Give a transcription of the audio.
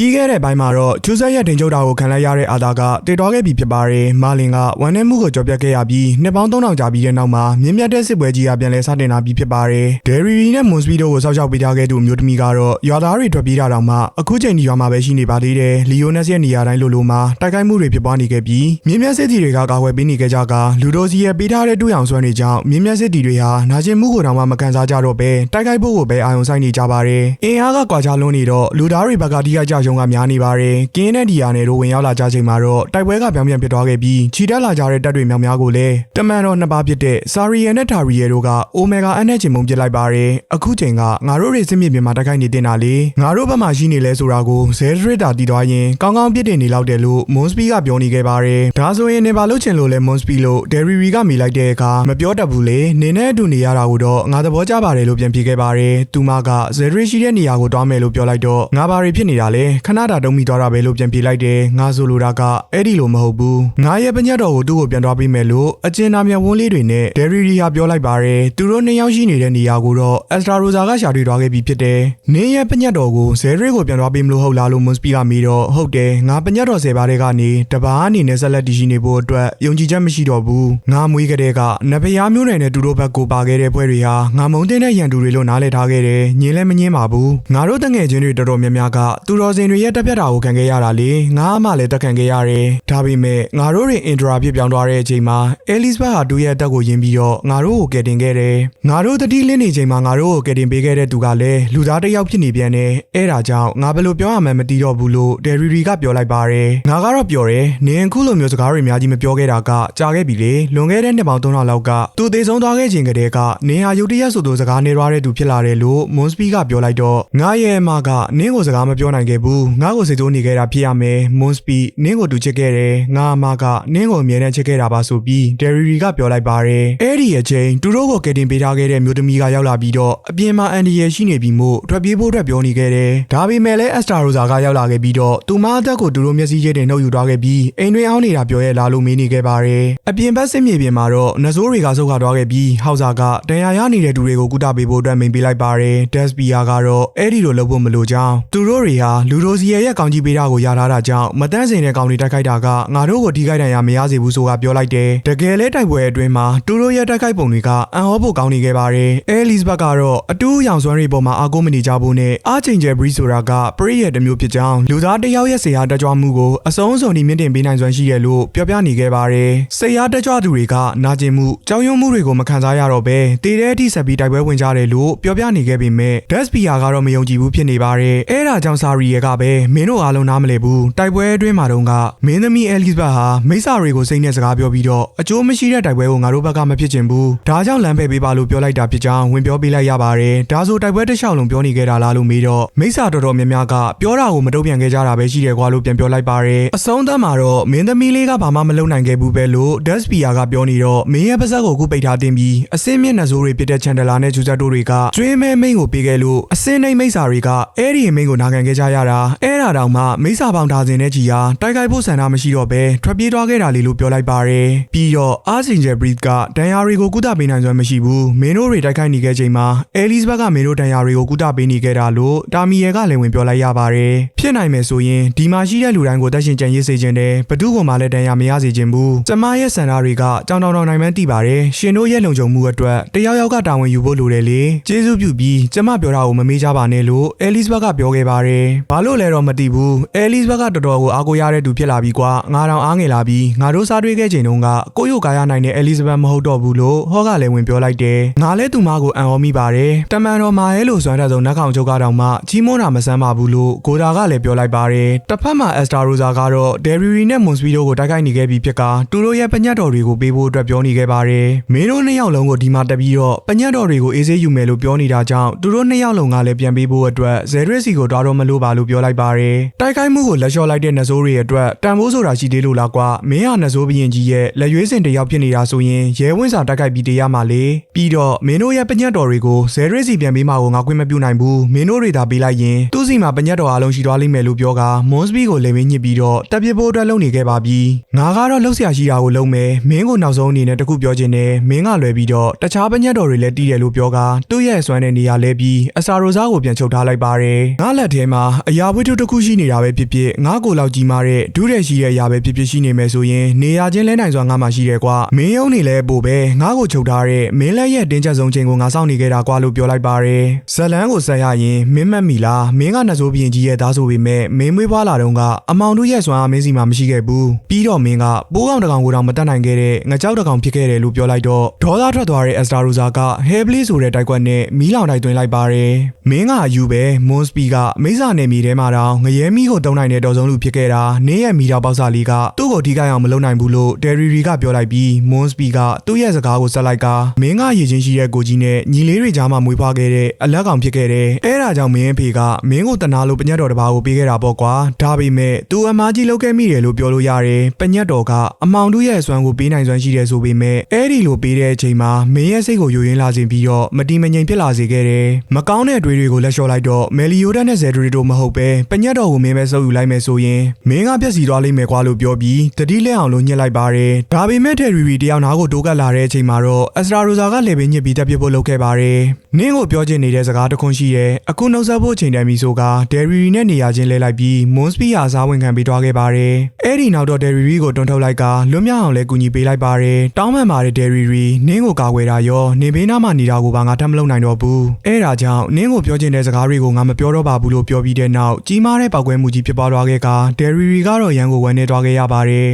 ပြီးခဲ့တဲ့ပိုင်းမှာတော့ကျူးဆက်ရဲ့တင်ကြုတ်တာကိုခံလိုက်ရတဲ့အာသာကတည်တော်ခဲ့ပြီဖြစ်ပါတယ်မာလင်ကဝန်ထဲမှုကိုကြော်ပြတ်ခဲ့ရပြီးနှစ်ပေါင်း3000ကြာပြီးတဲ့နောက်မှာမြင့်မြတ်တဲ့စစ်ပွဲကြီးကပြန်လည်စတင်လာပြီးဖြစ်ပါတယ်ဒယ်ရီရီနဲ့မွန်စပီတို့ကိုစောက်ရှောက်ပေးထားခဲ့သူအမျိုးသမီးကတော့ရွာသားတွေထွက်ပြေးတာတောင်မှအခုချိန်ဒီရွာမှာပဲရှိနေပါသေးတယ်လီယိုနက်စ်ရဲ့နေရာတိုင်းလိုလိုမှာတိုက်ခိုက်မှုတွေဖြစ်ပွားနေခဲ့ပြီးမြင့်မြတ်စစ်တီတွေကကာကွယ်ပေးနေခဲ့ကြကလူတို့စီရဲ့ပေးထားတဲ့တူအောင်ဆွဲနေကြောင်းမြင့်မြတ်စစ်တီတွေဟာနာကျင်မှုကိုတောင်မှမကန်စားကြတော့ပဲတိုက်ခိုက်ဖို့ကိုပဲအာရုံစိုက်နေကြပါတယ်အင်အားကကွာခြားလွန်းနေတော့လူသားတွေဘက်ကတိကျကြရုံကများနေပါတယ်ကင်းတဲ့ဒီယာနယ်တို့ဝင်ရောက်လာကြချိန်မှာတော့တိုက်ပွဲကပြောင်းပြန်ဖြစ်သွားခဲ့ပြီးခြိတက်လာကြတဲ့တပ်တွေမြောက်များကိုလည်းတမန်တော်နှစ်ပါးဖြစ်တဲ့စာရီယန်နဲ့တာရီယယ်တို့ကအိုမီဂါအန်နဲ့ချင်မုံပစ်လိုက်ပါတယ်အခုချိန်ကငါတို့တွေစစ်မြေပြင်မှာတိုက်ခိုက်နေတင်တာလေငါတို့ဘက်မှာရှိနေလဲဆိုတာကိုဇဲဒရစ်တာတည်သွားရင်ကောင်းကောင်းပြစ်တင်နေလောက်တယ်လို့မွန်စပီကပြောနေခဲ့ပါတယ်ဒါဆိုရင်နေပါလို့ချင်လို့လဲမွန်စပီလို့ဒယ်ရီရီကမိလိုက်တဲ့အခါမပြောတတ်ဘူးလေနေနဲ့အတူနေရတာကိုတော့ငါသဘောကျပါတယ်လို့ပြန်ပြေခဲ့ပါတယ်သူမကဇဲဒရစ်ရှိတဲ့နေရာကိုတွားမယ်လို့ပြောလိုက်တော့ငါဘာတွေဖြစ်နေတာလဲခဏတာတုံးမိသွားတာပဲလို့ပြန်ပြေလိုက်တယ်ငါဆိုလိုတာကအဲ့ဒီလိုမဟုတ်ဘူးငါရဲ့ပညတ်တော်ကိုသူ့ကိုပြန်တွားပေးမယ်လို့အကျဉ်းသားမြတ်ဝန်းလေးတွေနဲ့ဒယ်ရီရီဟာပြောလိုက်ပါတယ်သူတို့နှစ်ယောက်ရှိနေတဲ့နေရာကိုတော့အက်စတရာရိုဇာကရှာတွေ့သွားခဲ့ပြီဖြစ်တယ်နင်းရဲ့ပညတ်တော်ကိုဇဲဒရစ်ကိုပြန်တွားပေးမလို့ဟုတ်လားလို့မွန်စပီကမေးတော့ဟုတ်တယ်ငါပညတ်တော်ဆယ်ပါးတဲ့ကနေတပားအနေနဲ့ဆက်လက်တည်ရှိနေဖို့အတွက်ယုံကြည်ချက်မရှိတော့ဘူးငါမွေးကလေးကနဗရားမျိုးနယ်နဲ့သူတို့ဘက်ကိုပါခဲ့တဲ့ပွဲတွေဟာငါမုံတင်တဲ့ရန်သူတွေလို့နားလည်ထားခဲ့တယ်ညင်းလည်းမငင်းပါဘူးငါတို့တငယ်ချင်းတွေတော်တော်များများကသူတော်စင်တွေရဲ့တက်ပြတ်တာကိုခံခဲ့ရတာလေငါမှလည်းတက်ခံခဲ့ရတယ်ဒါပေမဲ့ငါတို့တွေအင်ဒရာဖြစ်ပြောင်းသွားတဲ့အချိန်မှာအဲလစ်ဘတ်ဟာသူ့ရဲ့အတက်ကိုယင်းပြီးတော့ငါတို့ကိုကယ်တင်ခဲ့တယ်ငါတို့တတိလင်းနေချိန်မှာငါတို့ကိုကယ်တင်ပေးခဲ့တဲ့သူကလည်းလူသားတစ်ယောက်ဖြစ်နေပြန်တယ်အဲဒါကြောင့်ငါဘယ်လိုပြောရမှန်းမသိတော့ဘူးလို့ဒယ်ရီရီကပြောလိုက်ပါတယ်ငါကတော့ပြောတယ်နင်အခုလိုမျိုးစကားတွေအများကြီးမပြောခဲ့တာကကြာခဲ့ပြီလေလွန်ခဲ့တဲ့နှစ်ပေါင်း3000လောက်ကသူသေဆုံးသွားခဲ့ခြင်းကတည်းကနင်ဟာရုတ်တရက်ဆိုသူစကားနေရတဲ့သူဖြစ်လာတယ်လို့မွန်စပီကပြောလိုက်တော့ငါရဲ့အမကနင်းကိုစကားမပြောနိုင်ခဲ့ဘူးငါ့ကိုစိတ်ဆိုးနေခဲ့တာဖြစ်ရမယ်မွန်စပီနင်းကိုတူချစ်ခဲ့တယ်ငါအမကနင်းကိုအမြဲတမ်းချစ်ခဲ့တာပါဆိုပြီးဒယ်ရီရီကပြောလိုက်ပါတယ်အဲ့ဒီအချိန်သူတို့ကိုကယ်တင်ပေးထားခဲ့တဲ့မျိုးသမီးကရောက်လာပြီးတော့အပြင်မှာအန်ဒီရယ်ရှိနေပြီးမို့ထွက်ပြေးဖို့အတွက်ပြောနေခဲ့တယ်ဒါပေမဲ့လည်းအက်စတာရိုဇာကရောက်လာခဲ့ပြီးတော့သူမအသက်ကိုသူတို့မျက်စိချင်းတင်နှုတ်ယူသွားခဲ့ပြီးအိမ်တွင်အောင်းနေတာပြောရဲလာလို့မေးနေခဲ့ပါတယ်အပြင်ဘက်စစ်မြေပြင်မှာတော့နဇိုးတွေကဆုတ်ခါသွားခဲ့ပြီးဟောက်ဇာကတန်ရာရနေတဲ့သူတွေကိုကုသပေးဖို့အတွက်မိန်ပေးလိုက်ပါတယ်ဒက်စပီယာကတော့အဲ့ဒီလိုလုပ်ဖို့မလိုကြောင်းသူတို့တွေဟာလူရိုစီရဲ့ကောင်းကြီးပေးတာကိုရထားတာကြောင့်မတန့်စင်တဲ့ကောင်တွေတိုက်ခိုက်တာကငါတို့ကိုထိခိုက်ဒဏ်ရာမရစေဘူးဆိုတာပြောလိုက်တယ်တကယ်လဲတိုက်ပွဲအတွင်းမှာသူတို့ရဲ့တိုက်ခိုက်ပုံတွေကအန်ဟောဖို့ကောင်းနေခဲ့ပါတယ်အဲလစ်ဘတ်ကတော့အတူရောင်စွမ်းတွေပေါ်မှာအာကိုမနေကြဘူးနဲ့အာချင်းကျယ်ဘရီဆိုတာကပရိရဲ့တစ်မျိုးဖြစ်ကြောင်းလူသားတစ်ယောက်ရဲ့ဆေဟာတက်ကြွမှုကိုအဆုံးစုံဒီမြင့်တင်ပေးနိုင်စွမ်းရှိတယ်လို့ပြောပြနေခဲ့ပါတယ်ဆေဟာတက်ကြွသူတွေကနာကျင်မှုကြောက်ရွံ့မှုတွေကိုမခံစားရတော့ဘဲတည်တဲ့အထိဆက်ပြီးတိုက်ပွဲဝင်ကြတယ်လို့ပြောပြနေခဲ့ပေမဲ့ဒက်စပီယာကတော့မယုံကြည်ဘူးဖြစ်နေပါတယ်အဲဒါကြောင့်စာရီရဲ့ကပဲမင်းတို့အားလုံးနားမလည်ဘူးတိုက်ပွဲအတွင်းမှာတော့ကမင်းသမီးအဲလစ်ဘတ်ဟာမိစ္ဆာတွေကိုစိတ်နဲ့စကားပြောပြီးတော့အကျိုးမရှိတဲ့တိုက်ပွဲကိုငါတို့ဘက်ကမဖြစ်ချင်ဘူးဒါကြောင့်လမ်းဖယ်ပေးပါလို့ပြောလိုက်တာဖြစ်ကြောင်းဝင်ပြောပေးလိုက်ရပါတယ်ဒါဆိုတိုက်ပွဲတစ်လျှောက်လုံးပြောနေခဲ့တာလားလို့မေးတော့မိစ္ဆာတော်တော်များများကပြောတာကိုမတုံ့ပြန်ခဲ့ကြတာပဲရှိတယ်ကွာလို့ပြန်ပြောလိုက်ပါတယ်အဆုံးသတ်မှာတော့မင်းသမီးလေးကဘာမှမလုပ်နိုင်ခဲ့ဘူးပဲလို့ဒက်စပီယာကပြောနေတော့မင်းရဲ့ပါဇက်ကိုအခုပိတ်ထားတင်ပြီးအစင်းမျက်နှာစိုးတွေပြတဲ့ချန်ဒလာနဲ့ဂျူဇတ်တို့တွေကကျွေးမဲမိန်ကိုပေးခဲ့လို့အစင်းနှိမ့်မိစ္ဆာတွေကအဲ့ဒီမိန်ကိုနာခံခဲ့ကြရတာအဲ့ဒါ တောင်မှမိစ္ဆာပေါင်ထားစဉ်နဲ့ကြီးဟာတိုက်ခိုက်ဖို့ဆန္ဒမရှိတော့ဘဲထွက်ပြေးသွားခဲ့တာလေလို့ပြောလိုက်ပါတယ်ပြီးတော့အာစင်ဂျယ်ဘရစ်ကဒန်ယာရီကိုကုသပေးနိုင်စွမ်းမရှိဘူးမင်းတို့တွေတိုက်ခိုက်နေခဲ့ချိန်မှာအဲလစ်ဘတ်ကမင်းတို့ဒန်ယာရီကိုကုသပေးနေခဲ့တာလို့တာမီရဲကလည်းဝင်ပြောလိုက်ရပါတယ်ဖြစ်နိုင်မယ်ဆိုရင်ဒီမှာရှိတဲ့လူတိုင်းကိုတက်ရှင်ကြံရေးစေခြင်းတယ်ဘသူ့ကိုမှလည်းဒန်ယာမရစေခြင်းဘူးကျမရဲ့စန္ဒာတွေကကြောင်တောင်တောင်နိုင်မှန်းသိပါတယ်ရှင်တို့ရဲ့လုံခြုံမှုအတွက်တယောက်ယောက်ကတာဝန်ယူဖို့လိုတယ်လေကျေးဇူးပြုပြီးကျမပြောတာကိုမမေးကြပါနဲ့လို့အဲလစ်ဘတ်ကပြောခဲ့ပါတယ်ဘာလို့လဲတော့မသိဘူးအဲလစ်ဘတ်ကတော်တော်ကိုအားကိုးရတဲ့သူဖြစ်လာပြီကွာငါတောင်အားငယ်လာပြီးငါတို့စားတွေ့ခဲ့ချိန်တုန်းကကိုယ့်ရုပ်ကာယနိုင်တဲ့အဲလစ်ဘတ်မဟုတ်တော့ဘူးလို့ဟောကလည်းဝင်ပြောလိုက်တယ်ငါလည်းသူမကိုအံ့ဩမိပါတယ်တမန်တော်မာရဲလို့စွမ်းတဲ့ဆုံးနှက်ခေါင်ချုပ်ကတော့မှကြီးမွန်းတာမဆန်းပါဘူးလို့ဂိုဒါကလည်းပြောလိုက်ပါတယ်တစ်ဖက်မှာအက်စတာရိုဇာကတော့ဒယ်ရီရီနဲ့မွန်စပီတို့ကိုတိုက်ခိုက်နေခဲ့ပြီးဖြစ်ကသူတို့ရဲ့ပညတ်တော်တွေကိုပေးဖို့အတွက်ပြောနေခဲ့ပါတယ်မင်းတို့နှစ်ယောက်လုံးကိုဒီမှာတက်ပြီးတော့ပညတ်တော်တွေကိုအေးဆေးယူမယ်လို့ပြောနေတာကြောင့်သူတို့နှစ်ယောက်လုံးကလည်းပြန်ပေးဖို့အတွက်ဇယ်ရစ်စီကိုတွားတော့မလို့ပါလို့ပြောလိုက်ပါတယ်တိုက်ခိုက်မှုကိုလက်လျှော့လိုက်တဲ့နဇိုးတွေအတွက်တန်ဖိုးဆိုတာရှိသေးလို့လားကွာမင်းဟာနဇိုးဘရင်ကြီးရဲ့လက်ရွေးစင်တစ်ယောက်ဖြစ်နေတာဆိုရင်ရဲဝင်းစာတိုက်ခိုက်ပြီးတရားမှလေပြီးတော့မင်းတို့ရဲ့ပညတ်တော်တွေကိုဇယ်ရစ်စီပြန်ပေးမှာကိုငါခွင့်မပြုနိုင်ဘူးမင်းတို့တွေသာပေးလိုက်ရင်သူ့စီမှာပညတ်တော်အလုံးရှိသွားလိမ့်မယ်လို့ပြောကမွန်စပီကိုလေမင်းညစ်ပြီးတော့တပ်ပြဖို့အတွက်လုပ်နေခဲ့ပါပြီငါကတော့လှုပ်ရှားရှိတာကိုလုပ်မယ်မင်းကိုနောက်ဆုံးအနေနဲ့တခုပြောချင်တယ်မင်းကလွယ်ပြီးတော့တခြားပညတ်တော်တွေလည်းတီးတယ်လို့ပြောကသူ့ရဲ့ဆွမ်းတဲ့နေရာလဲပြီးအစာရိုစားကိုပြန်ချုပ်ထားလိုက်ပါတယ်ငါလက်ထဲမှာအရာဝိထုတစ်ခုရှိနေတာပဲဖြစ်ဖြစ်ငါးကိုလောက်ကြီးမားတဲ့ဒုတဲ့ရှိတဲ့အရာပဲဖြစ်ဖြစ်ရှိနေမယ်ဆိုရင်နေရာချင်းလဲနိုင်စွာငါမှရှိတယ်ကွာမင်းယုံနေလဲပို့ပဲငါ့ကိုချုပ်ထားတဲ့မင်းလက်ရဲ့တင်းချက်ဆုံးချိန်ကိုငါစောင့်နေခဲ့တာကွာလို့ပြောလိုက်ပါတယ်ဇလန်းကိုဆက်ရရင်မင်းမက်မီလားမင်းကနှစိုးပြင်းကြီးရဲ့သားဆိုပေမဲ့မင်းမွေးဖွားလာတော့ကအမောင်တို့ရဲ့စွမ်းအားမင်းစီမှာမရှိခဲ့ဘူးပြီးတော့မင်းကပိုးကောင်တစ်ကောင်ကိုတောင်မတတ်နိုင်ခဲ့တဲ့ငကြောက်တစ်ကောင်ဖြစ်ခဲ့တယ်လို့ပြောလိုက်တော့ဒေါသထွက်သွားတဲ့အက်စတာရိုဇာကဟဲဘလီဆိုတဲ့တိုက်ကွက်နဲ့မီးလောင်တိုက်သွင်းလိုက်ပါတယ်မင်းကအယူပဲမွန်စပီကမိစ္ဆာနယ်မြေထဲမှာတောင်ငရဲမီးကိုတုံးနိုင်တဲ့တော်ဆုံးလူဖြစ်ခဲ့တာနင်းရဲ့မီတာပေါက်စာလေးကသူ့ကိုထိခိုက်အောင်မလုပ်နိုင်ဘူးလို့ဒယ်ရီရီကပြောလိုက်ပြီးမွန်စပီကသူ့ရဲ့စကားကိုဆက်လိုက်ကမင်းကရည်ချင်းရှိတဲ့ကိုကြီးနဲ့ညီလေးတွေကြားမှာမွေးဖွားခဲ့တဲ့အလက်ကောင်ဖြစ်ခဲ့တယ်အဲဒါကြောင့်မင်းအဖေကမင်းကိုတနာလို့ပညတ်တော်တစ်ပါးကိုပေးခဲ့တာပေါ့ကွာဒါပေမဲ့သူအမားကြီးလုပ်ခဲ့မိတယ်လို့ပြောလို့ရတယ်ပညတ်တော်ကအမောင်တို့ရဲ့အစွမ်းကိုပေးနိုင်စွမ်းရှိတယ်ဆိုပေမဲ့အဲဒီလိုပေးတဲ့အချိန်မှာမင်းရဲ့စိတ်ကိုယိုယွင်းလာခြင်းပြီးတော့မတီမငြိမ်ဖြစ်လာစေခဲ့တယ်မကောင်းတဲ့အတွေ့အတွေကိုလက်လျှော့လိုက်တော့မယ်လီယိုဒတ်နဲ့ဇယ်ဒရီတို့မဟုတ်ပဲပညတ်တော်ကိုမင်းပဲစုပ်ယူလိုက်မယ်ဆိုရင်မင်းကပြက်စီသွားလိမ့်မယ်ကွာလို့ပြောပြီးတတိလက်အောင်လို့ညှစ်လိုက်ပါတယ်ဒါပေမဲ့တယ်ရီရီတယောက်နားကိုတိုးကပ်လာတဲ့အချိန်မှာတော့အစရာရိုဇာကလေပင်ညစ်ပြီးတက်ပြစ်ဖို့လုပ်ခဲ့ပါတယ်နင်းကိုပြောချင်နေတဲ့စကားတစ်ခွန်းရှိတယ်အခုနှုတ်ဆက်ဖို့ချိန်တန်ပြီဆိုကဒယ်ရီရီနဲ့နေရာချင်းလဲလိုက်ပြီးမွန်စပီယာစားဝင်ခံပေးသွားခဲ့ပါတယ်အဲ့ဒီနောက်တော့ဒယ်ရီရီကိုတွန်းထုတ်လိုက်ကလွတ်မြောက်အောင်လဲကူညီပေးလိုက်ပါတယ်တောင်းပန်ပါတယ်ဒယ်ရီရီနင်းကိုကာကွယ်တာရောနေဘေးနားမှာနေတာကိုပါငါထပ်မလုပ်နိုင်တော့ဘူးအဲ့ဒါကြောင့်နင်းကိုပြောချင်တဲ့စကားတွေကိုငါမပြောတော့ပါဘူးလို့ပြောပြီးတဲ့နောက်ကြီးမားတဲ့ပောက်ကွဲမှုကြီးဖြစ်ပွားသွားခဲ့ကဒယ်ရီရီကတော့ရန်ကိုဝမ်းနေသွားခဲ့ရပါတယ်